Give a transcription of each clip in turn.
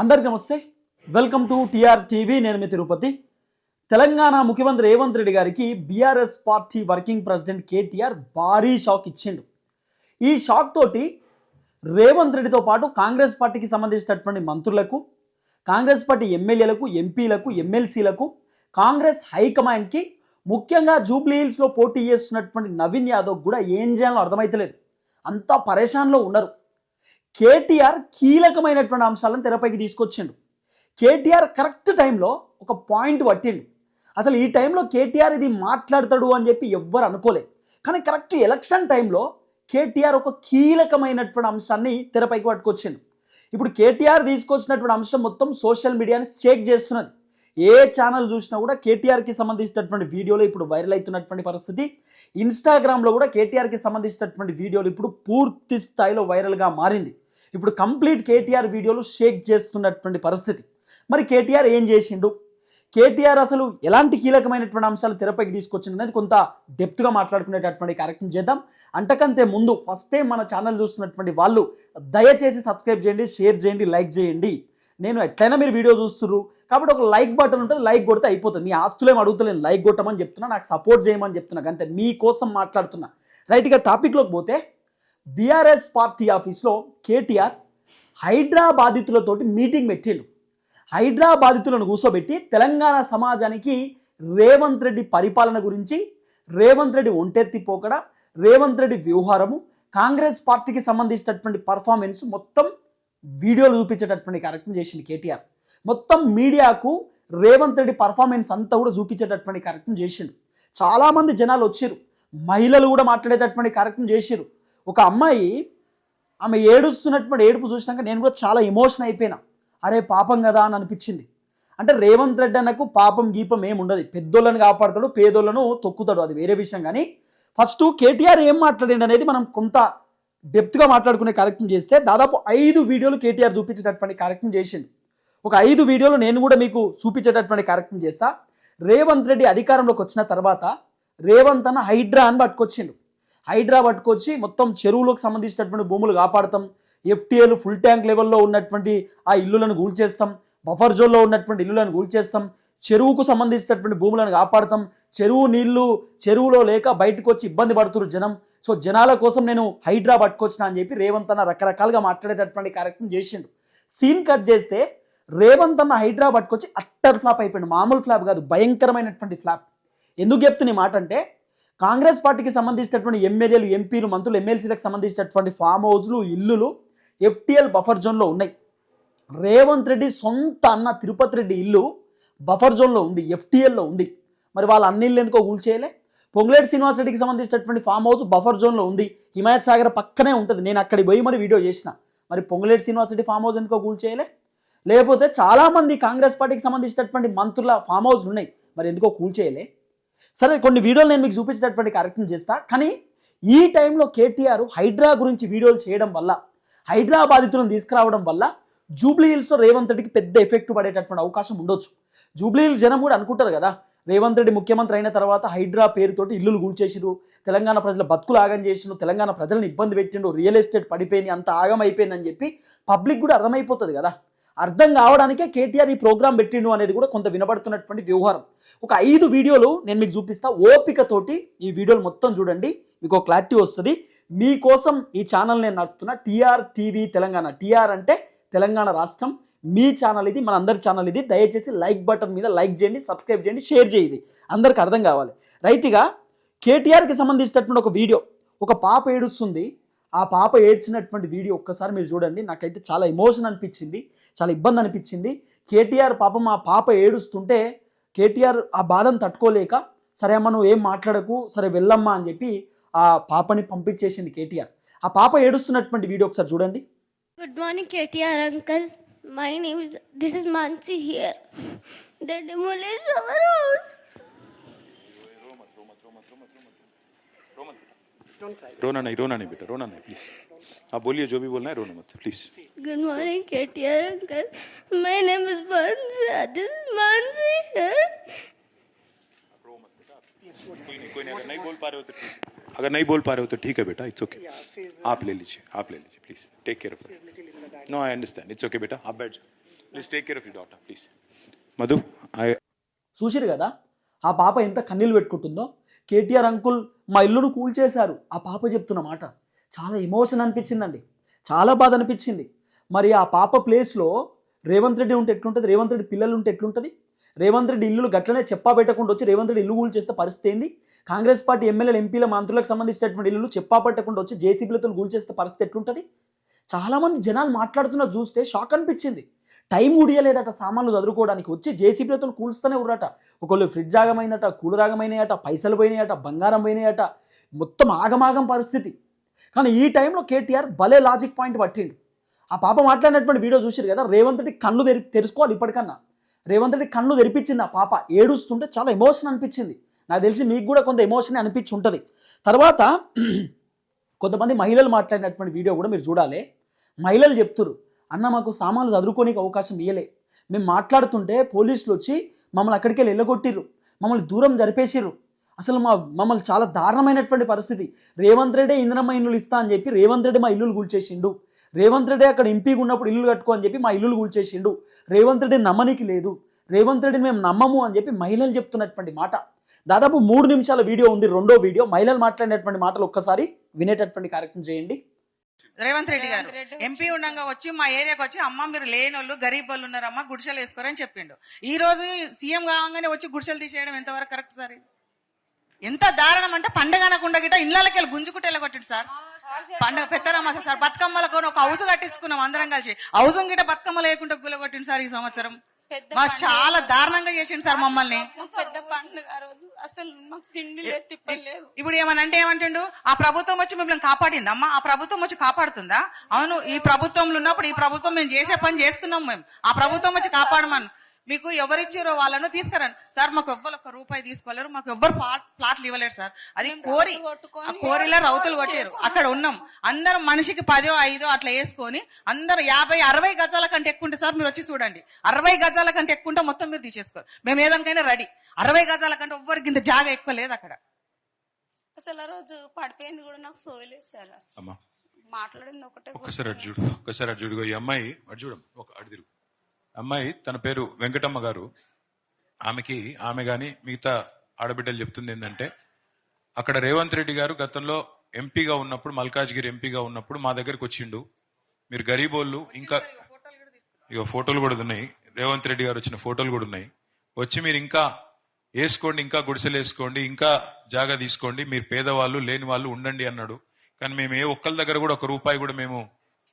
అందరికి నమస్తే. Welcome to TR TV నేను మీ తిరుపతి. తెలంగాణ ముఖ్యమంత్రి రేవంత్ రెడ్డి గారికి BRS party working president KTR భారీ షాక్ ఇచ్చిండు. ఈ షాక్ తోటి రేవంత్ రెడ్డితో పాటు కాంగ్రెస్ పార్టీకి సంబంధించినటువంటి మంత్రులకు కాంగ్రెస్ పార్టీ ఎమ్మెల్యేలకు ఎంపీలకు ఎమ్మెల్సీలకు కాంగ్రెస్ హైకమాండ్కి ముఖ్యంగా జూబ్లీ హిల్స్లో పోటీ చేస్తున్నటువంటి నవీన్ యాదవ్ కూడా ఏం చేయాలో అర్థమైతలేదు. అంతా పరేషాన్లో ఉన్నారు. కేటీఆర్ కీలకమైనటువంటి అంశాలను తెరపైకి తీసుకొచ్చిండు. కేటీఆర్ కరెక్ట్ టైంలో ఒక పాయింట్ పట్టిండు. అసలు ఈ టైంలో కేటీఆర్ ఇది మాట్లాడతాడు అని చెప్పి ఎవ్వరు అనుకోలేదు కానీ కరెక్ట్ ఎలక్షన్ టైంలో కేటీఆర్ ఒక కీలకమైనటువంటి అంశాన్ని తెరపైకి పట్టుకొచ్చిండు. ఇప్పుడు కేటీఆర్ తీసుకొచ్చినటువంటి అంశం మొత్తం సోషల్ మీడియాని షేక్ చేస్తున్నది. ఏ ఛానల్ చూసినా కూడా కేటీఆర్కి సంబంధించినటువంటి వీడియోలు ఇప్పుడు వైరల్ అవుతున్నటువంటి పరిస్థితి. ఇన్స్టాగ్రామ్లో కూడా కేటీఆర్కి సంబంధించినటువంటి వీడియోలు ఇప్పుడు పూర్తి స్థాయిలో వైరల్గా మారింది. ఇప్పుడు కంప్లీట్ కేటీఆర్ వీడియోలు షేక్ చేస్తున్నటువంటి పరిస్థితి. మరి కేటీఆర్ ఏం చేసిండు? కేటీఆర్ అసలు ఎలాంటి కీలకమైనటువంటి అంశాలు తెరపైకి తీసుకొచ్చింది అనేది కొంత డెప్త్గా మాట్లాడుకునేటటువంటి కార్యక్రమం చేద్దాం. అంతకంటే ముందు ఫస్ట్ టైం మన ఛానల్ చూస్తున్నటువంటి వాళ్ళు దయచేసి సబ్స్క్రైబ్ చేయండి షేర్ చేయండి లైక్ చేయండి. నేను ఎట్లయినా మీరు వీడియో చూస్తున్నారు కాబట్టి ఒక లైక్ బటన్ ఉంటుంది లైక్ కొడితే అయిపోతుంది. మీ ఆస్తులేం అడుగుతలేను. లైక్ కొట్టమని చెప్తున్నా నాకు సపోర్ట్ చేయమని చెప్తున్నా. అంతే మీకోసం మాట్లాడుతున్నా. రైట్గా టాపిక్లోకి పోతే బీఆర్ఎస్ పార్టీ ఆఫీస్లో కేటీఆర్ హైడ్రా బాధితులతోటి మీటింగ్ పెట్టిండు. హైడ్రా బాధితులను కూర్చోబెట్టి తెలంగాణ సమాజానికి రేవంత్ రెడ్డి పరిపాలన గురించి రేవంత్ రెడ్డి ఒంటెత్తి పోకడ రేవంత్ రెడ్డి వ్యవహారము కాంగ్రెస్ పార్టీకి సంబంధించినటువంటి పర్ఫార్మెన్స్ మొత్తం వీడియోలు చూపించేటటువంటి కార్యక్రమం చేసింది కేటీఆర్. మొత్తం మీడియాకు రేవంత్ రెడ్డి పర్ఫార్మెన్స్ అంతా కూడా చూపించేటటువంటి కార్యక్రమం చేసిండు. చాలామంది జనాలు వచ్చారు మహిళలు కూడా మాట్లాడేటటువంటి కార్యక్రమం చేసిరు ఒక అమ్మాయి ఆమె ఏడుస్తున్నటువంటి ఏడుపు చూసినాక నేను కూడా చాలా ఎమోషన్ అయిపోయినా. అరే పాపం కదా అని అనిపించింది. అంటే రేవంత్ రెడ్డి అన్నకు పాపం గీపం ఏమి ఉండదు. పెద్దోళ్ళని కాపాడతాడు పేదోళ్ళను తొక్కుతాడు. అది వేరే విషయం కానీ ఫస్ట్ కేటీఆర్ ఏం మాట్లాడండి అనేది మనం కొంత డెప్త్గా మాట్లాడుకునే కార్యక్రమం చేస్తే దాదాపు ఐదు వీడియోలు కేటీఆర్ చూపించేటటువంటి కార్యక్రమం చేసిండు. ఒక ఐదు వీడియోలు నేను కూడా మీకు చూపించేటటువంటి కార్యక్రమం చేస్తా. రేవంత్ రెడ్డి అధికారంలోకి వచ్చిన తర్వాత రేవంత్ అన్న హైడ్రా అని పట్టుకొచ్చిండు. హైడ్రా పట్టుకొచ్చి మొత్తం చెరువులకు సంబంధించినటువంటి భూములు కాపాడతాం. ఎఫ్టీఏలు ఫుల్ ట్యాంక్ లెవెల్లో ఉన్నటువంటి ఆ ఇల్లులను కూల్చేస్తాం. బఫర్ జోన్లో ఉన్నటువంటి ఇల్లులను కూల్చేస్తాం. చెరువుకు సంబంధించినటువంటి భూములను కాపాడతాం. చెరువు నీళ్ళు చెరువులో లేక బయటకు వచ్చి ఇబ్బంది పడుతున్నారు జనం. సో జనాల కోసం నేను హైడ్రా పట్టుకొచ్చిన అని చెప్పి రేవంత్ అన్న రకరకాలుగా మాట్లాడేటటువంటి కార్యక్రమం చేసిండు. సీన్ కట్ చేస్తే రేవంత్ అన్న హైడ్రా పట్టుకొచ్చి అట్టర్ ఫ్లాప్ అయిపోయింది మామూలు ఫ్లాప్ కాదు భయంకరమైనటువంటి ఫ్లాప్ ఎందుకు చెప్తున్న మాట అంటే కాంగ్రెస్ పార్టీకి సంబంధించినటువంటి ఎమ్మెల్యేలు ఎంపీలు మంత్రులు ఎమ్మెల్సీలకు సంబంధించినటువంటి ఫామ్ హౌస్లు ఇల్లులు ఎఫ్టీఎల్ బఫర్ జోన్లో ఉన్నాయి. రేవంత్ రెడ్డి సొంత అన్న తిరుపతి రెడ్డి ఇల్లు బఫర్ జోన్లో ఉంది ఎఫ్టీఎల్లో ఉంది. మరి వాళ్ళ అన్ని ఇల్లు ఎందుకో కూల్చేయలే పొంగులేటి శ్రీనివాస్ రెడ్డికి సంబంధించినటువంటి ఫామ్ హౌస్ బఫర్ జోన్లో ఉంది హిమాయత్ సాగర్ పక్కనే ఉంటుంది. నేను అక్కడికి పోయి మరి వీడియో చేసిన. మరి పొంగులేటి శ్రీనివాస్ రెడ్డి ఫామ్ హౌస్ ఎందుకో కూల్చేయలే లేకపోతే చాలామంది కాంగ్రెస్ పార్టీకి సంబంధించినటువంటి మంత్రుల ఫామ్ హౌస్ ఉన్నాయి. మరి ఎందుకో కూల్చేయలే సరే కొన్ని వీడియోలు నేను మీకు చూపించేటటువంటి కార్యక్రమం చేస్తా. కానీ ఈ టైంలో కేటీఆర్ హైడ్రా గురించి వీడియోలు చేయడం వల్ల హైడ్రా బాధితులను తీసుకురావడం వల్ల జూబ్లీ హిల్స్లో రేవంత్ రెడ్డికి పెద్ద ఎఫెక్ట్ పడేటటువంటి అవకాశం ఉండొచ్చు. జూబ్లీ హిల్స్ జనం కూడా అనుకుంటారు కదా రేవంత్ రెడ్డి ముఖ్యమంత్రి అయిన తర్వాత హైడ్రా పేరుతోటి ఇల్లులు కూల్చేసిరు తెలంగాణ ప్రజల బతుకులు ఆగం చేసిండు తెలంగాణ ప్రజలను ఇబ్బంది పెట్టిండు రియల్ ఎస్టేట్ పడిపోయింది అంత ఆగం అయిపోయిందని చెప్పి పబ్లిక్ కూడా అర్థమైపోతుంది కదా. అర్థం కావడానికే కేటీఆర్ ఈ ప్రోగ్రాం పెట్టిండు అనేది కూడా కొంత వినబడుతున్నటువంటి వ్యవహారం. ఒక ఐదు వీడియోలు నేను మీకు చూపిస్తా. ఓపికతోటి ఈ వీడియోలు మొత్తం చూడండి. మీకు ఒక క్లారిటీ వస్తుంది. మీకోసం ఈ ఛానల్ నేను నడుపుతున్నా టీఆర్ టీవీ తెలంగాణ. టీఆర్ అంటే తెలంగాణ రాష్ట్రం. మీ ఛానల్ ఇది మన అందరి ఛానల్ ఇది. దయచేసి లైక్ బటన్ మీద లైక్ చేయండి సబ్స్క్రైబ్ చేయండి షేర్ చేయండి. అందరికి అర్థం కావాలి. రైట్గా కేటీఆర్కి సంబంధించినటువంటి ఒక వీడియో. ఒక పాప ఏడుస్తుంది. ఆ పాప ఏడ్చినటువంటి వీడియో ఒక్కసారి మీరు చూడండి. నాకైతే చాలా ఎమోషన్ అనిపించింది. చాలా ఇబ్బంది అనిపించింది. కేటీఆర్ పాపం ఆ పాప ఏడుస్తుంటే కేటీఆర్ ఆ బాధను తట్టుకోలేక సరే అమ్మ నువ్వు ఏం మాట్లాడకు సరే వెళ్ళమ్మా అని చెప్పి ఆ పాపని పంపించేసింది కేటీఆర్. ఆ పాప ఏడుస్తున్నటువంటి వీడియో ఒకసారి చూడండి. Good morning KTR uncle my name this is is here the They our house रोना नहीं रोना नहीं बेटा रोना नहीं प्लीज आप बोलिए जो भी बोलना है रोना मत please Good morning, KTR uncle. My name is Mansi. This is Mansi here. कोई नहीं कोई नहीं अगर नहीं बोल पा रहे हो तो ठीक अगर नहीं बोल पा रहे हो तो ठीक है बेटा इट्स ओके आप ले लीजिए आप ले लीजिए please take care of no I understand it's okay बेटा आप बैठ जाओ please take care of you daughter please Madhu I చూసిరు కదా ఆ పాప ఎంత కన్నీళ్ళు పెట్టుకుంటుందో కేటీఆర్ అంకుల్ మా ఇల్లును కూల్చేశారు ఆ పాప చెప్తున్న మాట చాలా ఎమోషన్ అనిపించిందండి. చాలా బాధ అనిపించింది. మరి ఆ పాప ప్లేస్లో రేవంత్ రెడ్డి ఉంటే ఎట్లుంటుంది? రేవంత్ రెడ్డి పిల్లలు ఉంటే ఎట్లుంటుంది? రేవంత్ రెడ్డి ఇల్లు గట్లనే చెప్పా పెట్టకుండా వచ్చి రేవంత్ రెడ్డి ఇల్లు కూల్చేస్తే పరిస్థితి ఏంది? కాంగ్రెస్ పార్టీ ఎమ్మెల్యేలు ఎంపీల మంత్రులకు సంబంధించినటువంటి ఇల్లు చెప్పా పెట్టకుండా వచ్చి జేసీబీలతో కూల్చేస్తే పరిస్థితి ఎట్లుంటుంది? చాలామంది జనాలు మాట్లాడుతున్నా చూస్తే షాక్ అనిపించింది. టైం ఉడియలేదట సామాన్లు చదువుకోవడానికి. వచ్చి జేసీబీలతో కూల్స్తూనే ఉర్రట ఒకళ్ళు ఫ్రిడ్జ్ ఆగమైందట కూలర్ ఆగమైనాయట పైసలు పోయినాయట బంగారం పోయినాయట. మొత్తం ఆగమాగం పరిస్థితి. కానీ ఈ టైంలో కేటీఆర్ భలే లాజిక్ పాయింట్ పట్టిండు. ఆ పాప మాట్లాడినటువంటి వీడియో చూసారు కదా రేవంత్ రెడ్డి కళ్ళు తెరి తెరుచుకోవాలి ఇప్పటికన్నా. రేవంత్ రెడ్డి కళ్ళు తెరిపించింది ఆ పాప. ఏడుస్తుంటే చాలా ఎమోషన్ అనిపించింది. నాకు తెలిసి మీకు కూడా కొంత ఎమోషన్ అనిపించి ఉంటుంది. తర్వాత కొంతమంది మహిళలు మాట్లాడినటువంటి వీడియో కూడా మీరు చూడాలి. మహిళలు చెప్తున్నారు అన్న మాకు సామాన్లు చదువుకోనికి అవకాశం ఇయ్యలే. మేము మాట్లాడుతుంటే పోలీసులు వచ్చి మమ్మల్ని అక్కడికి వెళ్ళి వెళ్ళగొట్టిర్రు మమ్మల్ని దూరం జరిపేసిర్రు. అసలు మా మమ్మల్ని చాలా దారుణమైనటువంటి పరిస్థితి. రేవంత్ రెడ్డి ఇంద్రమ్మ ఇల్లులు ఇస్తా అని చెప్పి రేవంత్ రెడ్డి మా ఇల్లులు కూల్చేసిండు. రేవంత్ రెడ్డి అక్కడ ఎంపీగా ఉన్నప్పుడు ఇల్లు కట్టుకో అని చెప్పి మా ఇల్లులు కూల్చేసిండు. రేవంత్ రెడ్డి నమ్మనికి లేదు. రేవంత్ రెడ్డిని మేము నమ్మము అని చెప్పి మహిళలు చెప్తున్నటువంటి మాట. దాదాపు మూడు నిమిషాల వీడియో ఉంది రెండో వీడియో. మహిళలు మాట్లాడినటువంటి మాటలు ఒక్కసారి వినేటటువంటి కార్యక్రమం చేయండి. రేవంత్ రెడ్డి గారు. ఎంపీ ఉండగా వచ్చి మా ఏరియాకి వచ్చి అమ్మ మీరు లేనోళ్ళు గరీబ్ వాళ్ళు ఉన్నారమ్మా గుడిసెలు వేసుకోరని చెప్పిండు. ఈ రోజు సీఎం కాగానే వచ్చి గుడిసెలు తీసేయడం ఎంతవరకు కరెక్ట్ సార్? ఎంత దారుణం అంటే పండగ అనకుండా గిట్ట ఇళ్ళకి వెళ్ళి గుంజుకుంటే వెళ్ళగొట్టిండు సార్. పండగ పెత్తరమ్మ సార్. బతుకమ్మలకు ఒక హౌస్ కట్టించుకున్నాం అందరం కలిసి. హౌస్ గిట్ట బతుకమ్మ లేకుండా గుల్లగొట్టిండు సార్ ఈ సంవత్సరం. చాలా దారుణంగా చేసిండు సార్ మమ్మల్ని. పండుగ ఆ రోజు. అసలు మాకు తిండి లేదు తిప్పలు లేదు. ఇప్పుడు ఏమనంటే ఏమంటుండు? ఆ ప్రభుత్వం వచ్చి మిమ్మల్ని కాపాడింది? అమ్మా ఆ ప్రభుత్వం వచ్చి కాపాడుతుందా? అవును ఈ ప్రభుత్వంలో ఉన్నప్పుడు ఈ ప్రభుత్వం మేము చేసే పని చేస్తున్నాం మేము. ఆ ప్రభుత్వం వచ్చి కాపాడమని. మీకు ఎవరిచ్చారో వాళ్ళను తీసుకురండి. సార్ మాకు ఎవ్వరు ఒక రూపాయి తీసుకోలేరు మాకు ఎవ్వరు ప్లాట్ ప్లాట్లు ఇవ్వలేరు సార్. అది కోరి కోరిలో రౌతులు కొట్టారు. అక్కడ ఉన్నాం. అందరం మనిషికి పదో ఐదో అట్లా వేసుకొని అందరు యాభై అరవై గజాల కంటే ఎక్కువ ఉంటే సార్ మీరు వచ్చి చూడండి. అరవై గజాల కంటే ఎక్కువ ఉంటే మొత్తం మీరు తీసేసుకోరు. మేము ఏదానికైనా రెడీ. అరవై గజాల కంటే ఎవ్వరికి ఇంత జాగా ఎక్కువ లేదు అక్కడ. అసలు ఆ రోజు పడిపోయింది కూడా నాకు సోయలేదు సార్. మాట్లాడింది ఒకటే చూడు ఒక్కసారి అటు చూడు. ఈ అమ్మాయి అటు చూడు ఒక తిరుగు. అమ్మాయి తన పేరు వెంకటమ్మ గారు. ఆమెకి ఆమె గాని మిగతా ఆడబిడ్డలు చెప్తుంది ఏంటంటే అక్కడ రేవంత్ రెడ్డి గారు గతంలో ఎంపీగా ఉన్నప్పుడు మల్కాజ్గిరి ఎంపీగా ఉన్నప్పుడు మా దగ్గరికి వచ్చిండు. మీరు గరీబోళ్ళు ఇంకా ఇక ఫోటోలు కూడా ఉన్నాయి. రేవంత్ రెడ్డి గారు వచ్చిన ఫోటోలు కూడా ఉన్నాయి. వచ్చి మీరు ఇంకా వేసుకోండి ఇంకా గుడిసెలు వేసుకోండి ఇంకా జాగా తీసుకోండి మీరు పేదవాళ్ళు లేని వాళ్ళు ఉండండి అన్నాడు. కానీ మేము ఏ ఒక్కరి దగ్గర కూడా ఒక రూపాయి కూడా మేము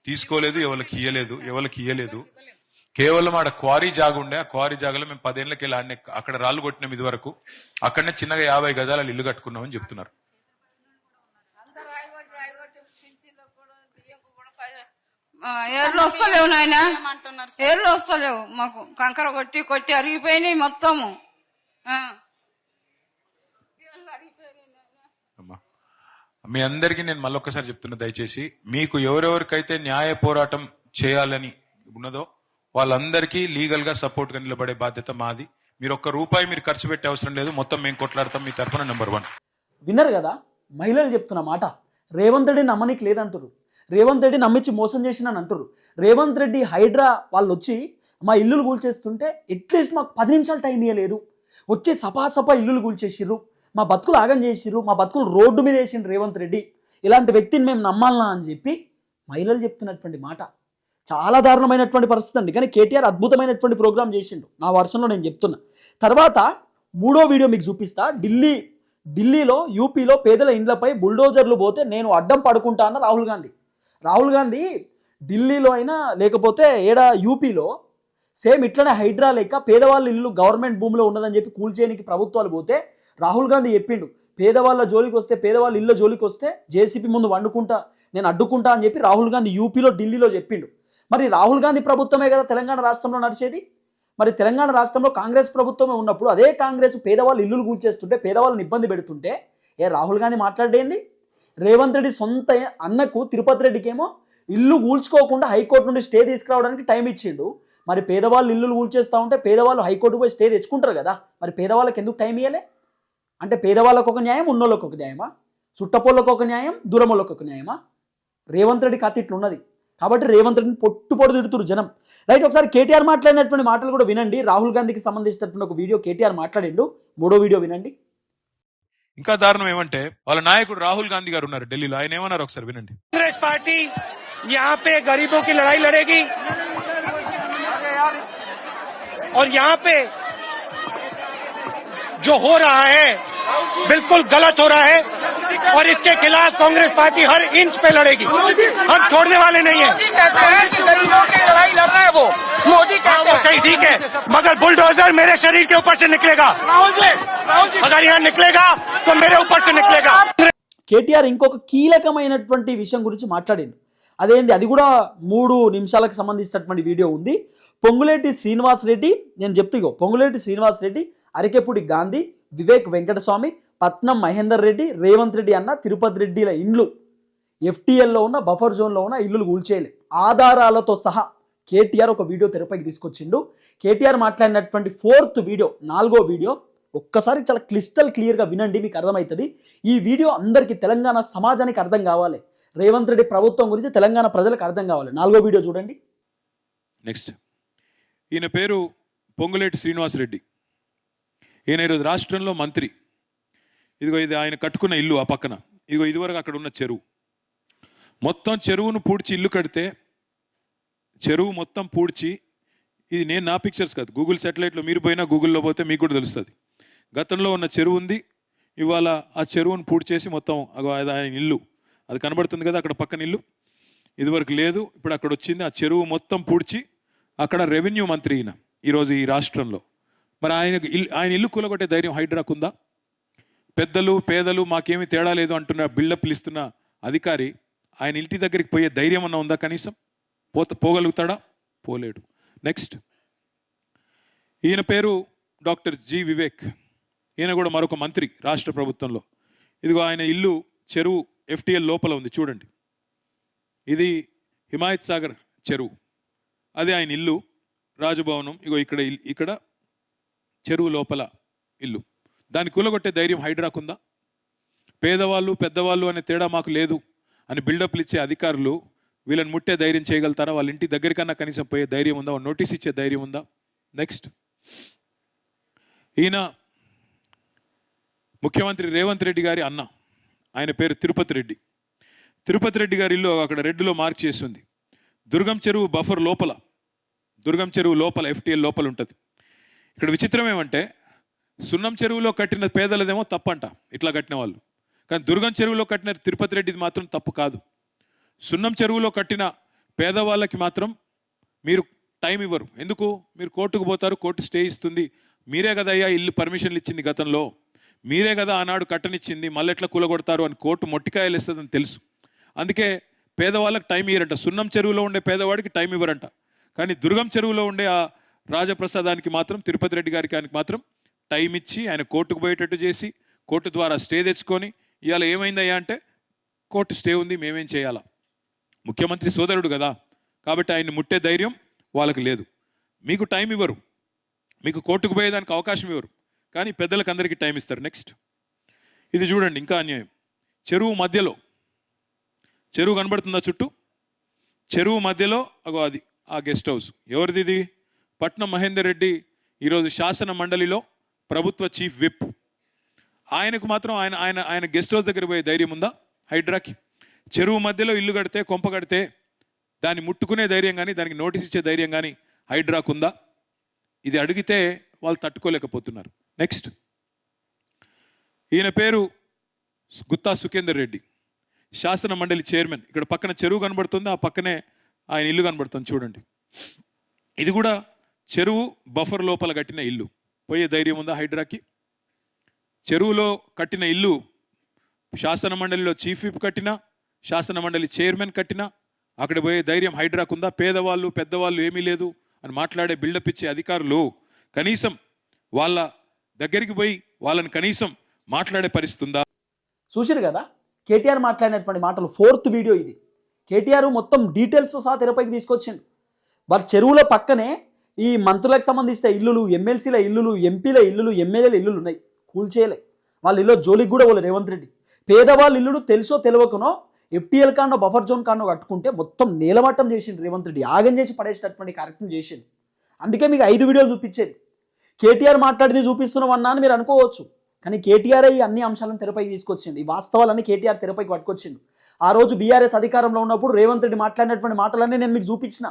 తీసుకోలేదు ఎవరికి ఇయ్యలేదు ఎవరికి ఇయ్యలేదు. కేవలం ఆడ క్వారీ జాగా ఉండే ఆ క్వారీ జాగాలో మేము పదేళ్ళకి వెళ్ళి ఆడనే అక్కడ రాళ్ళు కొట్టినాం ఇది వరకు. అక్కడనే చిన్నగా యాభై గజాల ఇల్లు కట్టుకున్నామని చెప్తున్నారు. ఏర్లు వస్తలేవు నాయన. ఏర్లు వస్తలేవు. మాకు కంకర కొట్టి కొట్టి అరిగిపోయినాయి మొత్తము. ఆ. అమ్మా. మీ అందరికీ నేను మళ్ళొక్కసారి చెప్తున్నా దయచేసి మీకు ఎవరెవరికైతే న్యాయ పోరాటం చేయాలని ఉన్నదో వాళ్ళందరికీ లీగల్గా సపోర్ట్గా నిలబడే బాధ్యత మాది. మీరు ఒక్క రూపాయి మీరు ఖర్చు పెట్టే అవసరం లేదు. మొత్తం మేము కొట్లాడతాం. మీ తరఫున నెంబర్ వన్. విన్నారు కదా? మహిళలు చెప్తున్న మాట. రేవంత్ రెడ్డి నమ్మనికి లేదంటారు రేవంత్ రెడ్డి నమ్మించి మోసం చేసినని అంటారు రేవంత్ రెడ్డి హైడ్రా వాళ్ళు వచ్చి మా ఇల్లులు కూల్చేస్తుంటే అట్లీస్ట్ మాకు పది నిమిషాలు టైం ఇవ్వలేదు వచ్చి సపాసపా ఇల్లులు కూల్చేసిర్రు. మా బతుకులు ఆగం చేసిర్రు. మా బతుకులు రోడ్డు మీద వేసిండ్రు రేవంత్ రెడ్డి. ఇలాంటి వ్యక్తిని మేము నమ్మాలనా అని చెప్పి మహిళలు చెప్తున్నటువంటి మాట. చాలా దారుణమైనటువంటి పరిస్థితి అండి. కానీ కేటీఆర్ అద్భుతమైనటువంటి ప్రోగ్రామ్ చేసిండు. నా వర్షంలో నేను చెప్తున్నా. తర్వాత మూడో వీడియో మీకు చూపిస్తా. ఢిల్లీ ఢిల్లీలో యూపీలో పేదల ఇండ్లపై బుల్డోజర్లు పోతే నేను అడ్డం పడుకుంటా అన్న రాహుల్ గాంధీ. రాహుల్ గాంధీ ఢిల్లీలో అయినా లేకపోతే ఏడా యూపీలో సేమ్ ఇట్లనే హైడ్రా లేక పేదవాళ్ళ ఇల్లు గవర్నమెంట్ భూమిలో ఉన్నదని చెప్పి కూల్చేయడానికి ప్రభుత్వాలు పోతే రాహుల్ గాంధీ చెప్పిండు. పేదవాళ్ళ జోలికి వస్తే పేదవాళ్ళ ఇళ్ళ జోలికి వస్తే జేసీపీ ముందు వండుకుంటా నేను అడ్డుకుంటా అని చెప్పి రాహుల్ గాంధీ యూపీలో ఢిల్లీలో చెప్పిండు. మరి రాహుల్ గాంధీ ప్రభుత్వమే కదా తెలంగాణ రాష్ట్రంలో నడిచేది? మరి తెలంగాణ రాష్ట్రంలో కాంగ్రెస్ ప్రభుత్వమే ఉన్నప్పుడు అదే కాంగ్రెస్ పేదవాళ్ళు ఇల్లులు కూల్చేస్తుంటే పేదవాళ్ళని ఇబ్బంది పెడుతుంటే ఏ రాహుల్ గాంధీ మాట్లాడేంది రేవంత్ రెడ్డి సొంత అన్నకు తిరుపతి రెడ్డికేమో ఇల్లు కూల్చుకోకుండా హైకోర్టు నుండి స్టే తీసుకురావడానికి టైం ఇచ్చిండు. మరి పేదవాళ్ళు ఇల్లులు కూల్చేస్తూ ఉంటే పేదవాళ్ళు హైకోర్టు పోయి స్టే తెచ్చుకుంటారు కదా? మరి పేదవాళ్ళకి ఎందుకు టైం ఇవ్వలే అంటే పేదవాళ్ళకు ఒక న్యాయం ఉన్నోళ్ళకు ఒక న్యాయమా? చుట్టపోళ్ళకు ఒక న్యాయం దూరమోళ్ళకు ఒక న్యాయమా? రేవంత్ రెడ్డి కథ ఇట్లున్నది. కాబట్టి రేవంత్ రెడ్డిని పొట్టు పొడు తిడుతురు జనం రైట్ ఒకసారి కేటీఆర్ మాట్లాడినటువంటి మాటలు కూడా వినండి రాహుల్ గాంధీకి సంబంధించినటువంటి ఒక వీడియో కేటీఆర్ మాట్లాడిండు మూడో వీడియో వినండి ఇంకా దారుణం ఏమంటే వాళ్ళ నాయకుడు రాహుల్ గాంధీ గారు ఉన్నారు ఢిల్లీలో ఆయన ఏమన్నారు ఒకసారి వినండి कांग्रेस पार्टी यहाँ पे गरीबों की लड़ाई लड़ेगी और यहाँ पे जो हो रहा है बिल्कुल गलत हो रहा है और इसके खिलाफ कांग्रेस पार्टी हर इंच पे लड़ेगी हम छोड़ने वाले नहीं है कहते हैं कि गरीबों की लड़ाई लड़ रहा है वो मोदी कहते हैं सही ठीक है मगर बुलडोजर मेरे शरीर के ऊपर से निकलेगा राहुल जी राहुल जी अगर यहाँ निकलेगा तो मेरे ऊपर से निकलेगा కేటీఆర్ ఇంకొక కీలకమైనటువంటి విషయం గురించి మాట్లాడిండు అదేంది అది కూడా మూడు నిమిషాలకు సంబంధించినటువంటి వీడియో ఉంది పొంగులేటి శ్రీనివాస్ రెడ్డి నేను చెప్తాగో పొంగులేటి శ్రీనివాస్ రెడ్డి అరికెపూడి గాంధీ వివేక్ వెంకటస్వామి పట్నం మహేందర్ రెడ్డి రేవంత్ రెడ్డి అన్న తిరుపతి రెడ్డిల ఇండ్లు. ఎఫ్టీఎల్లో ఉన్న బఫర్ జోన్లో ఉన్న ఇల్లులు కూల్చేయలే. ఆధారాలతో సహా కేటీఆర్ ఒక వీడియో తెరపైకి తీసుకొచ్చిండు. కేటీఆర్ మాట్లాడినటువంటి ఫోర్త్ వీడియో నాలుగో వీడియో ఒక్కసారి చాలా క్లిస్టల్ క్లియర్గా వినండి మీకు అర్థమవుతుంది. ఈ వీడియో అందరికీ తెలంగాణ సమాజానికి అర్థం కావాలి. రేవంత్ రెడ్డి ప్రభుత్వం గురించి తెలంగాణ ప్రజలకు అర్థం కావాలి. నాలుగో వీడియో చూడండి. నెక్స్ట్. ఈయన పేరు పొంగులేటి శ్రీనివాసరెడ్డి. ఈయన ఈరోజు రాష్ట్రంలో మంత్రి. ఇదిగో ఇది ఆయన కట్టుకున్న ఇల్లు ఆ పక్కన. ఇదిగో ఇదివరకు అక్కడ ఉన్న చెరువు. మొత్తం చెరువును పూడ్చి ఇల్లు కడితే చెరువు మొత్తం పూడ్చి ఇది నేను నా పిక్చర్స్ కాదు. గూగుల్ సెటిలైట్లో మీరు పోయినా గూగుల్లో పోతే మీకు కూడా తెలుస్తుంది. గతంలో ఉన్న చెరువు ఉంది. ఇవాళ ఆ చెరువును పూడ్చేసి మొత్తం అగో అది ఆయన ఇల్లు. అది కనబడుతుంది కదా అక్కడ పక్కన ఇల్లు. ఇదివరకు లేదు. ఇప్పుడు అక్కడ వచ్చింది. ఆ చెరువు మొత్తం పూడ్చి అక్కడ రెవెన్యూ మంత్రి ఈయన. ఈరోజు ఈ రాష్ట్రంలో. మరి ఆయన ఇల్లు ఆయన ఇల్లు కూలగొట్టే ధైర్యం హైడ్రాకు ఉందా పెద్దలు పేదలు మాకేమీ తేడా లేదు అంటున్న బిల్డప్లు ఇస్తున్న అధికారి ఆయన ఇంటి దగ్గరికి పోయే ధైర్యం అన్న ఉందా కనీసం? పోత పోగలుగుతాడా? పోలేడు. నెక్స్ట్ ఈయన పేరు డాక్టర్ జి వివేక్. ఈయన కూడా మరొక మంత్రి రాష్ట్ర ప్రభుత్వంలో. ఇదిగో ఆయన ఇల్లు చెరువు ఎఫ్టీఎల్ లోపల ఉంది చూడండి. ఇది హిమాయత్ సాగర్ చెరువు. అది ఆయన ఇల్లు రాజభవనం. ఇగో ఇక్కడ ఇల్- ఇక్కడ చెరువు లోపల ఇల్లు. దాన్ని కూలగొట్టే ధైర్యం హైడ్రాకుందా పేదవాళ్ళు పెద్దవాళ్ళు అనే తేడా మాకు లేదు అని బిల్డప్లు ఇచ్చే అధికారులు వీళ్ళని ముట్టే ధైర్యం చేయగలుగుతారా? వాళ్ళ ఇంటి దగ్గరికన్నా కనీసం పోయే ధైర్యం ఉందా? నోటీస్ ఇచ్చే ధైర్యం ఉందా? నెక్స్ట్. ఈయన ముఖ్యమంత్రి రేవంత్ రెడ్డి గారి అన్న. ఆయన పేరు తిరుపతి రెడ్డి. తిరుపతి రెడ్డి గారి ఇల్లు అక్కడ రెడ్డిలో మార్క్ చేస్తుంది. దుర్గం చెరువు బఫర్ లోపల. దుర్గం చెరువు లోపల ఎఫ్టీఎల్ లోపల ఉంటుంది. ఇక్కడ విచిత్రం ఏమంటే సున్నం చెరువులో కట్టిన పేదలదేమో తప్పంట ఇట్లా కట్టిన వాళ్ళు. కానీ దుర్గం చెరువులో కట్టిన తిరుపతి రెడ్డిది మాత్రం తప్పు కాదు. సున్నం చెరువులో కట్టిన పేదవాళ్ళకి మాత్రం మీరు టైం ఇవ్వరు. ఎందుకు? మీరు కోర్టుకు పోతారు కోర్టు స్టే ఇస్తుంది. మీరే కదా అయ్యా ఇల్లు పర్మిషన్లు ఇచ్చింది గతంలో. మీరే కదా ఆనాడు కట్టనిచ్చింది మళ్ళీ ఎట్లా కూలగొడతారు అని కోర్టు మొట్టికాయలు ఇస్తుందని తెలుసు. అందుకే పేదవాళ్ళకి టైం ఇవ్వరంట సున్నం చెరువులో ఉండే పేదవాడికి టైం ఇవ్వరంట. కానీ దుర్గం చెరువులో ఉండే ఆ రాజప్రసాదానికి మాత్రం తిరుపతి రెడ్డి గారికి ఆయనకి మాత్రం టైం ఇచ్చి ఆయన కోర్టుకు పోయేటట్టు చేసి కోర్టు ద్వారా స్టే తెచ్చుకొని ఇవాళ ఏమైందయ్యా అంటే కోర్టు స్టే ఉంది మేమేం చేయాలా? ముఖ్యమంత్రి సోదరుడు కదా కాబట్టి ఆయన్ని ముట్టే ధైర్యం వాళ్ళకి లేదు. మీకు టైం ఇవ్వరు. మీకు కోర్టుకు పోయేదానికి అవకాశం ఇవ్వరు. కానీ పెద్దలకు అందరికీ టైం ఇస్తారు. నెక్స్ట్. ఇది చూడండి ఇంకా అన్యాయం. చెరువు మధ్యలో చెరువు కనబడుతుందా చుట్టూ? చెరువు మధ్యలో అగో అది ఆ గెస్ట్ హౌస్. ఎవరిది ఇది? పట్నం మహేందర్ రెడ్డి ఈరోజు శాసన మండలిలో ప్రభుత్వ చీఫ్ విప్. ఆయనకు మాత్రం ఆయన ఆయన ఆయన గెస్ట్ హౌస్ దగ్గర పోయే ధైర్యం ఉందా? హైడ్రాకి. చెరువు మధ్యలో ఇల్లు కడితే కొంప కడితే దాన్ని ముట్టుకునే ధైర్యం కానీ దానికి నోటీస్ ఇచ్చే ధైర్యం కానీ హైడ్రాకు ఉందా? ఇది అడిగితే వాళ్ళు తట్టుకోలేకపోతున్నారు. నెక్స్ట్. ఈయన పేరు గుత్తా సుఖేందర్ రెడ్డి. శాసన మండలి చైర్మన్. ఇక్కడ పక్కన చెరువు కనబడుతుంది ఆ పక్కనే ఆయన ఇల్లు కనబడుతుంది చూడండి. ఇది కూడా చెరువు బఫర్ లోపల కట్టిన ఇల్లు. పోయే ధైర్యం ఉందా హైడ్రాకి? చెరువులో కట్టిన ఇల్లు శాసన మండలిలో చీఫ్ విప్ కట్టినా శాసన మండలి చైర్మన్ కట్టినా అక్కడ పోయే ధైర్యం హైడ్రాకు ఉందా? పేదవాళ్ళు పెద్దవాళ్ళు ఏమీ లేదు అని మాట్లాడే బిల్డప్ ఇచ్చే అధికారులు కనీసం వాళ్ళ దగ్గరికి పోయి వాళ్ళని కనీసం మాట్లాడే పరిస్థితి ఉందా? చూసిరు కదా కేటీఆర్ మాట్లాడినటువంటి మాటలు ఫోర్త్ వీడియో ఇది. కేటీఆర్ మొత్తం డీటెయిల్స్తో సహా తెరపైకి తీసుకొచ్చిండు. మరి చెరువుల పక్కనే ఈ మంత్రులకు సంబంధించిన ఇల్లులు ఎమ్మెల్సీల ఇల్లులు ఎంపీల ఇల్లులు ఎమ్మెల్యేల ఇల్లులు ఉన్నాయి. కూల్చేయలే వాళ్ళ ఇల్లు జోలికి కూడా వాళ్ళు రేవంత్ రెడ్డి. పేదవాళ్ళ ఇల్లులు తెలుసో తెలియకనో ఎఫ్టీఎల్ కానో బఫర్ జోన్ కానో కట్టుకుంటే మొత్తం నేలమట్టం చేసిండు రేవంత్ రెడ్డి. యాగం చేసి పడేసేటటువంటి కార్యక్రమం చేసిండు. అందుకే మీకు ఐదు వీడియోలు చూపించేది. కేటీఆర్ మాట్లాడింది చూపిస్తున్నాం అన్నా అని మీరు అనుకోవచ్చు. కానీ కేటీఆర్ ఈ అన్ని అంశాలను తెరపైకి తీసుకొచ్చింది ఈ వాస్తవాలన్నీ కేటీఆర్ తెరపైకి పట్టుకొచ్చిండు. ఆ రోజు బీఆర్ఎస్ అధికారంలో ఉన్నప్పుడు రేవంత్ రెడ్డి మాట్లాడినటువంటి మాటలన్నీ నేను మీకు చూపించిన.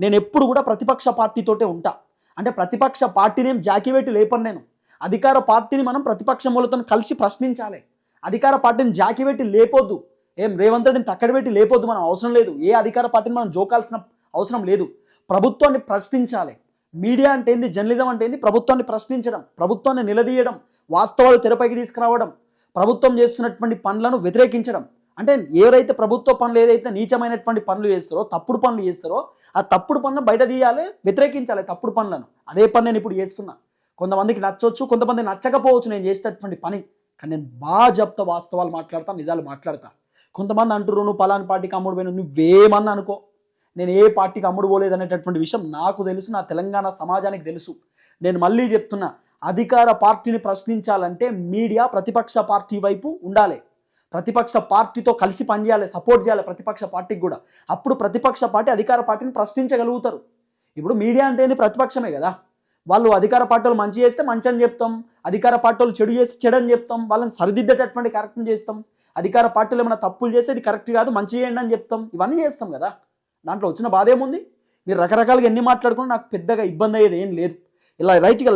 నేను ఎప్పుడు కూడా ప్రతిపక్ష పార్టీతోటే ఉంటా. అంటే ప్రతిపక్ష పార్టీని జాకివేటి లేపను నేను. అధికార పార్టీని మనం ప్రతిపక్ష మూలతో కలిసి ప్రశ్నించాలి. అధికార పార్టీని జాకివేటి లేపోద్దు. ఏం రేవంత్ రెడ్డిని తక్కడ పెట్టి లేపొద్దు మనం అవసరం లేదు. ఏ అధికార పార్టీని మనం జోకాల్సిన అవసరం లేదు. ప్రభుత్వాన్ని ప్రశ్నించాలి. మీడియా అంటే ఏంది? జర్నలిజం అంటే ఏంది? ప్రభుత్వాన్ని ప్రశ్నించడం ప్రభుత్వాన్ని నిలదీయడం వాస్తవాలు తెరపైకి తీసుకురావడం ప్రభుత్వం చేస్తున్నటువంటి పనులను వ్యతిరేకించడం అంటే ఎవరైతే ప్రభుత్వ పనులు ఏదైతే నీచమైనటువంటి పనులు చేస్తారో తప్పుడు పనులు చేస్తారో ఆ తప్పుడు పనులు బయట తీయాలి వ్యతిరేకించాలి తప్పుడు పనులను. అదే పని నేను ఇప్పుడు చేస్తున్నా. కొంతమందికి నచ్చవచ్చు కొంతమంది నచ్చకపోవచ్చు నేను చేసేటటువంటి పని. కానీ నేను బాగా చెప్తా వాస్తవాలు మాట్లాడతా నిజాలు మాట్లాడతా. కొంతమంది అంటున్నారు నువ్వు పలాని పార్టీకి అమ్ముడు పోయిన నువ్వేమన్నా అనుకో. నేను ఏ పార్టీకి అమ్ముడు పోలేదు అనేటటువంటి విషయం నాకు తెలుసు నా తెలంగాణ సమాజానికి తెలుసు. నేను మళ్ళీ చెప్తున్నా అధికార పార్టీని ప్రశ్నించాలంటే మీడియా ప్రతిపక్ష పార్టీ వైపు ఉండాలి. ప్రతిపక్ష పార్టీతో కలిసి పనిచేయాలి సపోర్ట్ చేయాలి ప్రతిపక్ష పార్టీకి కూడా. అప్పుడు ప్రతిపక్ష పార్టీ అధికార పార్టీని ప్రశ్నించగలుగుతారు. ఇప్పుడు మీడియా అంటే ఏంది? ప్రతిపక్షమే కదా. వాళ్ళు అధికార పార్టీలు మంచి చేస్తే మంచి అని చెప్తాం. అధికార పార్టీలు చెడు చేస్తే చెడు అని చెప్తాం. వాళ్ళని సరిదిద్దేటటువంటి కార్యక్రమం చేస్తాం. అధికార పార్టీలు ఏమైనా తప్పులు చేస్తే ఇది కరెక్ట్ కాదు మంచి చేయండి అని చెప్తాం. ఇవన్నీ చేస్తాం కదా. దాంట్లో వచ్చిన బాధ ఏముంది? మీరు రకరకాలుగా ఎన్ని మాట్లాడుకున్నా నాకు పెద్దగా ఇబ్బంది అయ్యేది ఏం లేదు. ఇలా రైట్గా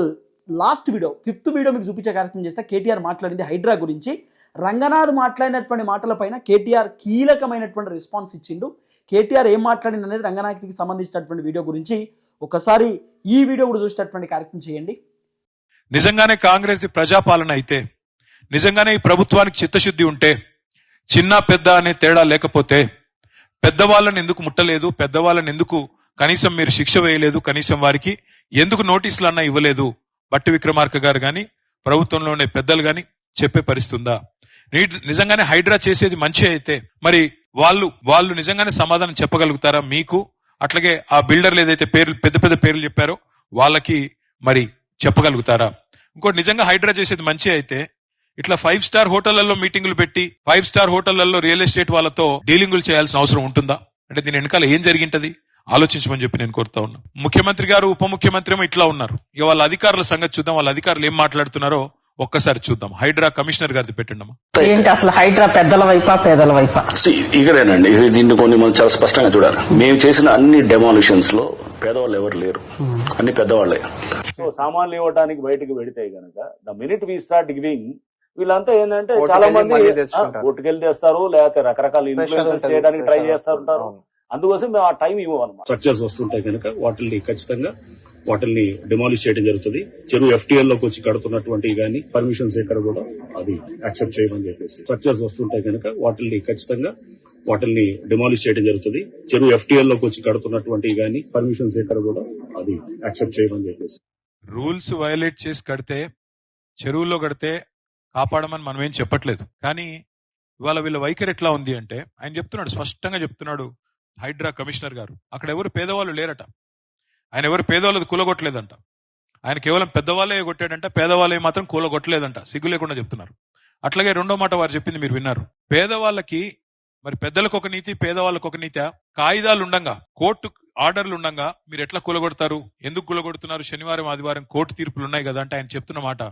లాస్ట్ వీడియో ఫిఫ్త్ వీడియో మీకు చూపించే కార్యక్రమం చేస్తే. కేటీఆర్ మాట్లాడింది హైడ్రా గురించి. రంగనాథ్ మాట్లాడినటువంటి మాటలపైన కేటీఆర్ కీలకమైనటువంటి రెస్పాన్స్ ఇచ్చిండు. కేటీఆర్ ఏం మాట్లాడింది అనేది రంగనాథ్కి సంబంధించినటువంటి వీడియో గురించి ఒకసారి ఈ వీడియో కూడా చూసేటటువంటి కార్యక్రమం చేయండి. నిజంగానే కాంగ్రెస్ ప్రజాపాలన అయితే నిజంగానే ఈ ప్రభుత్వానికి చిత్తశుద్ధి ఉంటే చిన్న పెద్ద అనే తేడా లేకపోతే పెద్దవాళ్ళని ఎందుకు ముట్టలేదు పెద్దవాళ్ళని ఎందుకు కనీసం మీరు శిక్ష వేయలేదు కనీసం వారికి ఎందుకు నోటీసులు అన్నా ఇవ్వలేదు బట్టి విక్రమార్క గారు కానీ ప్రభుత్వంలోనే పెద్దలు కానీ చెప్పే పరిస్థితి ఉందా నిజంగానే హైడ్రా చేసేది మంచి అయితే మరి వాళ్ళు వాళ్ళు నిజంగానే సమాధానం చెప్పగలుగుతారా మీకు? అట్లాగే ఆ బిల్డర్లు ఏదైతే పేర్లు పెద్ద పెద్ద పేర్లు చెప్పారో వాళ్ళకి మరి చెప్పగలుగుతారా? ఇంకోటి నిజంగా హైడ్రా చేసేది మంచి అయితే ఇట్లా ఫైవ్ స్టార్ హోటళ్ళలో మీటింగులు పెట్టి ఫైవ్ స్టార్ హోటళ్ళలో రియల్ ఎస్టేట్ వాళ్ళతో డీలింగులు చేయాల్సిన అవసరం ఉంటుందా? అంటే దీని వెనకాల ఏం జరిగింటది? ఆలోచించమని చెప్పి నేను కోరుతా ఉన్నా. ముఖ్యమంత్రి గారు ఉప ముఖ్యమంత్రి ఏమో ఇట్లా ఉన్నారు. ఇక వాళ్ళ అధికారుల సంగతి చూద్దాం వాళ్ళ అధికారులు ఏం మాట్లాడుతున్నారో ఒక్కసారి చూద్దాం. హైడ్రా కమిషనర్ గారిది పెట్టండి ఏంటి అసలు హైడ్రా పెద్దల వైపా పేదల వైపా? ఇకరేనండి ఇది దీన్ని కొన్ని మనం చాలా స్పష్టంగా చూడాలి. మేము చేసిన అన్ని డెమాలిషన్స్లో పేదవాళ్ళు ఎవరు లేరు. అన్ని పెద్దవాళ్ళే. సో సామాన్లు ఇవ్వడానికి బయటకు పెడితే గనక the minute we start giving వీళ్ళంతా ఏంటంటే చాలా మంది. ఓటుకెళ్ళి తెస్తారు లేకపోతే రకరకాల ఉంటుంది, చేయడానికి ట్రై pressure చేస్తూ ఉంటారు అవును. అందుకోసం మేము ఆ టైం ఇవ్వం అనమాట స్ట్రక్చర్స్ వస్తుంటాయి కనుక వాటిని ఖచ్చితంగా వాటిని డిమాలిష్ చేయడం జరుగుతుంది. చెరువు ఎఫ్టీఎల్లోకి వచ్చి కడుతున్నటువంటి కానీ పర్మిషన్స్ ఎక్కడ కూడా అది యాక్సెప్ట్ చేయమని చెప్పేసి. స్ట్రక్చర్స్ వస్తుంటాయి కనుక వాటిని ఖచ్చితంగా వాటిని డిమాలిష్ చేయడం జరుగుతుంది. చెరువు ఎఫ్టీఎల్లోకి వచ్చి కడుతున్నటువంటి కానీ పర్మిషన్స్ ఎక్కడ కూడా అది యాక్సెప్ట్ చేయమని చెప్పేసి. రూల్స్ వయలేట్ చేసి కడితే చెరువుల్లో కడితే కాపాడమని మనం ఏం చెప్పట్లేదు. కానీ ఇవాళ వీళ్ళ వైఖరి ఎట్లా ఉంది అంటే ఆయన చెప్తున్నాడు స్పష్టంగా చెప్తున్నాడు. హైడ్రా కమిషనర్ గారు. అక్కడ ఎవరు పేదవాళ్ళు లేరట. ఆయన ఎవరు పేదవాళ్ళది కూలగొట్టలేదంట. ఆయన కేవలం పెద్దవాళ్ళే కొట్టాడంట పేదవాళ్ళే మాత్రం కూలగొట్టలేదంట. సిగ్గు లేకుండా చెప్తున్నారు. అట్లాగే రెండో మాట వారు చెప్పింది మీరు విన్నారు. పేదవాళ్ళకి మరి పెద్దలకు ఒక నీతి పేదవాళ్ళకు ఒక నీతి కాయిదాలు ఉండంగా కోర్టు ఆర్డర్లు ఉండంగా మీరు ఎట్లా కూలగొడతారు? ఎందుకు కూలగొడుతున్నారు? శనివారం ఆదివారం కోర్టు తీర్పులు ఉన్నాయి కదా అంటే ఆయన చెప్తున్న మాట.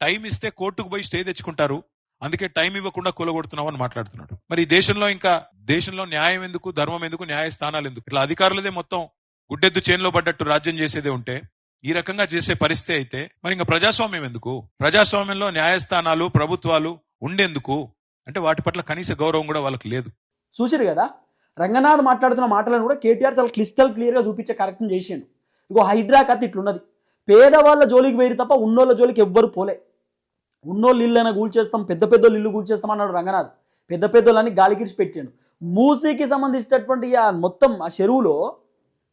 టైం ఇస్తే కోర్టుకు పోయి స్టే తెచ్చుకుంటారు. అందుకే టైం ఇవ్వకుండా కూలగొడుతున్నావు అని మాట్లాడుతున్నాడు. మరి ఈ దేశంలో ఇంకా దేశంలో న్యాయం ఎందుకు ధర్మం ఎందుకు న్యాయస్థానాలు ఎందుకు? ఇట్లా అధికారులదే మొత్తం గుడ్డెద్దు చేనులో పడ్డట్టు రాజ్యం చేసేదే ఉంటే ఈ రకంగా చేసే పరిస్థితి అయితే మరి ఇంకా ప్రజాస్వామ్యం ఎందుకు? ప్రజాస్వామ్యంలో న్యాయస్థానాలు ప్రభుత్వాలు ఉండేందుకు? అంటే వాటి పట్ల కనీస గౌరవం కూడా వాళ్ళకి లేదు. చూసారు కదా? రంగనాథ్ మాట్లాడుతున్న మాటలను కూడా కేటీఆర్ చాలా క్లిస్టల్ క్లియర్గా చూపించే కార్యక్రమం చేసిండు. ఇగో హైడ్రా కథ ఇట్లున్నది. పేదవాళ్ళ జోలికి వేరు తప్ప ఉన్నోళ్ళ జోలికి ఎవ్వరు పోలే. ఉన్నోళ్ళు ఇల్లు అయినా కూల్చేస్తాం పెద్ద పెద్దోళ్ళు ఇల్లు కూల్చేస్తాం అన్నాడు రంగనాథ్. పెద్ద పెద్దోళ్ళని గాలికిడిచి పెట్టాడు. మూసీకి సంబంధించినటువంటి ఆ మొత్తం ఆ చెరువులో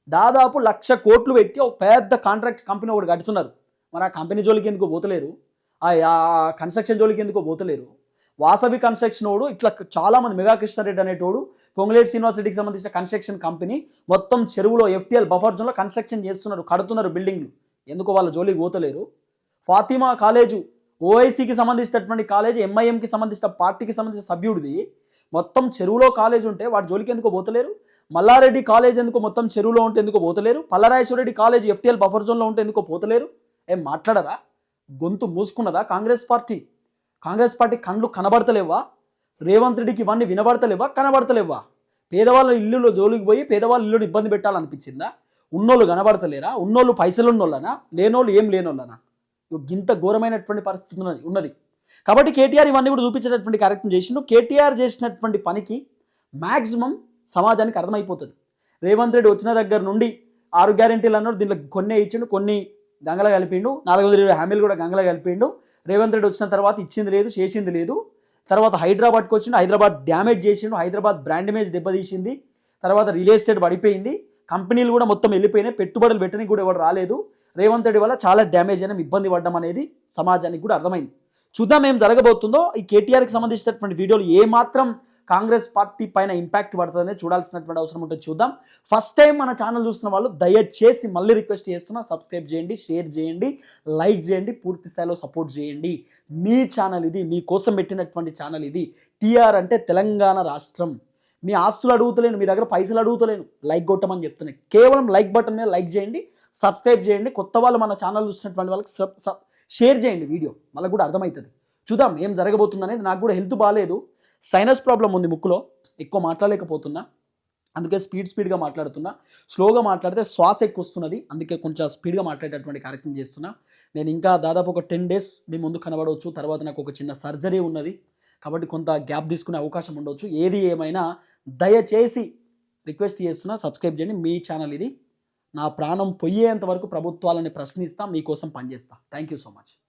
దాదాపు లక్ష కోట్లు పెట్టి ఒక పెద్ద కాంట్రాక్ట్ కంపెనీ ఒకటి కడుతున్నారు. మరి ఆ కంపెనీ జోలికి ఎందుకు పోతలేరు? ఆ కన్స్ట్రక్షన్ జోలికి ఎందుకు పోతలేరు? వాసవి కన్స్ట్రక్షన్ వాడు ఇట్లా చాలా మంది మెగా కృష్ణారెడ్డి అనేటోడు పొంగులేటి యూనివర్సిటీకి సంబంధించిన కన్స్ట్రక్షన్ కంపెనీ మొత్తం చెరువులో ఎఫ్టీఎల్ బఫర్ జోన్లో కన్స్ట్రక్షన్ చేస్తున్నారు కడుతున్నారు బిల్డింగ్లు. ఎందుకు వాళ్ళ జోలికి పోతలేరు? ఫాతిమా కాలేజు ఓఐసీకి సంబంధించినటువంటి కాలేజ్ ఎంఐఎంకి సంబంధించిన పార్టీకి సంబంధించిన సభ్యుడిది. మొత్తం చెరువులో కాలేజ్ ఉంటే వాటి జోలికి ఎందుకు పోతలేరు? మల్లారెడ్డి కాలేజ్ ఎందుకు మొత్తం చెరువులో ఉంటే ఎందుకు పోతలేరు? పల్లరాజేశ్వరరెడ్డి కాలేజ్ ఎఫ్టీఎల్ బఫర్ జోన్లో ఉంటే ఎందుకు పోతలేరు? ఏం మాట్లాడరా? గొంతు మూసుకున్నదా కాంగ్రెస్ పార్టీ? కాంగ్రెస్ పార్టీ కండ్లు కనబడతలేవా రేవంత్ రెడ్డికి ఇవన్నీ వినబడతలేవా కనబడతలేవా పేదవాళ్ళ ఇల్లులో జోలికి పోయి పేదవాళ్ళ ఇల్లుని ఇబ్బంది పెట్టాలనిపించిందా? ఉన్నోళ్ళు కనబడతలేరా? ఉన్నోళ్ళు పైసలు ఉన్నోళ్ళనా లేనోళ్ళు ఏం లేనోళ్ళనా? ఇంత ఘోరమైనటువంటి పరిస్థితి ఉన్నది ఉన్నది. కాబట్టి కేటీఆర్ ఇవన్నీ కూడా చూపించేటటువంటి కార్యక్రమం చేసిండు. కేటీఆర్ చేసినటువంటి పనికి మ్యాక్సిమం సమాజానికి అర్థమైపోతుంది. రేవంత్ రెడ్డి వచ్చిన దగ్గర నుండి ఆరు గ్యారెంటీలు అన్నాడు దీంట్లో కొన్ని ఇచ్చిండు కొన్ని గంగలా కలిపిండు నాలుగు వందల ఇరవై హామీలు కూడా గంగలా కలిపిండు. రేవంత్ రెడ్డి వచ్చిన తర్వాత ఇచ్చింది లేదు చేసింది లేదు. తర్వాత హైదరాబాద్కి వచ్చిండు హైదరాబాద్ డ్యామేజ్ చేసిండు హైదరాబాద్ బ్రాండ్ ఇమేజ్ దెబ్బతీసింది. తర్వాత రియల్ ఎస్టేట్ పడిపోయింది. కంపెనీలు కూడా మొత్తం వెళ్ళిపోయినాయి పెట్టుబడులు పెట్టడానికి కూడా ఎవరు రాలేదు. రేవంత్ రెడ్డి వల్ల చాలా డ్యామేజ్ అయిన ఇబ్బంది పడ్డం అనేది సమాజానికి కూడా అర్థమైంది. చూద్దాం ఏం జరగబోతుందో. ఈ కేటీఆర్కి సంబంధించినటువంటి వీడియోలు ఏ మాత్రం కాంగ్రెస్ పార్టీ పైన ఇంపాక్ట్ పడుతుందనే చూడాల్సినటువంటి అవసరం ఉంటుంది చూద్దాం. ఫస్ట్ టైం మన ఛానల్ చూస్తున్న వాళ్ళు దయచేసి మళ్ళీ రిక్వెస్ట్ చేస్తున్నా సబ్స్క్రైబ్ చేయండి షేర్ చేయండి లైక్ చేయండి పూర్తి స్థాయిలో సపోర్ట్ చేయండి. మీ ఛానల్ ఇది మీకోసం పెట్టినటువంటి ఛానల్ ఇది. టీఆర్ అంటే తెలంగాణ రాష్ట్రం. మీ ఆస్తులు అడుగుతలేను మీ దగ్గర పైసలు అడుగుతలేను. లైక్ కొట్టమని చెప్తున్నాయి. కేవలం లైక్ బటన్ మీద లైక్ చేయండి సబ్స్క్రైబ్ చేయండి. కొత్త వాళ్ళు మన ఛానల్ చూసినటువంటి వాళ్ళకి సబ్ సబ్ షేర్ చేయండి వీడియో. వాళ్ళకి కూడా అర్థమవుతుంది. చూద్దాం ఏం జరగబోతుంది అనేది. నాకు కూడా హెల్త్ బాగాలేదు సైనస్ ప్రాబ్లం ఉంది ముక్కులో. ఎక్కువ మాట్లాడలేకపోతున్నా. అందుకే స్పీడ్ స్పీడ్గా మాట్లాడుతున్నా. స్లోగా మాట్లాడితే శ్వాస ఎక్కువ వస్తున్నది. అందుకే కొంచెం స్పీడ్గా మాట్లాడేటటువంటి కార్యక్రమం చేస్తున్నా. నేను ఇంకా దాదాపు ఒక టెన్ డేస్ మీ ముందు కనబడవచ్చు. తర్వాత నాకు ఒక చిన్న సర్జరీ ఉన్నది. కాబట్టి కొంత గ్యాప్ తీసుకునే అవకాశం ఉండొచ్చు. ఏది ఏమైనా దయచేసి రిక్వెస్ట్ చేస్తున్నా సబ్స్క్రైబ్ చేయండి. మీ ఛానల్ ఇది. నా ప్రాణం పొయ్యేంత వరకు ప్రభుత్వాలని ప్రశ్నిస్తా మీకోసం పనిచేస్తా. Thank you so much.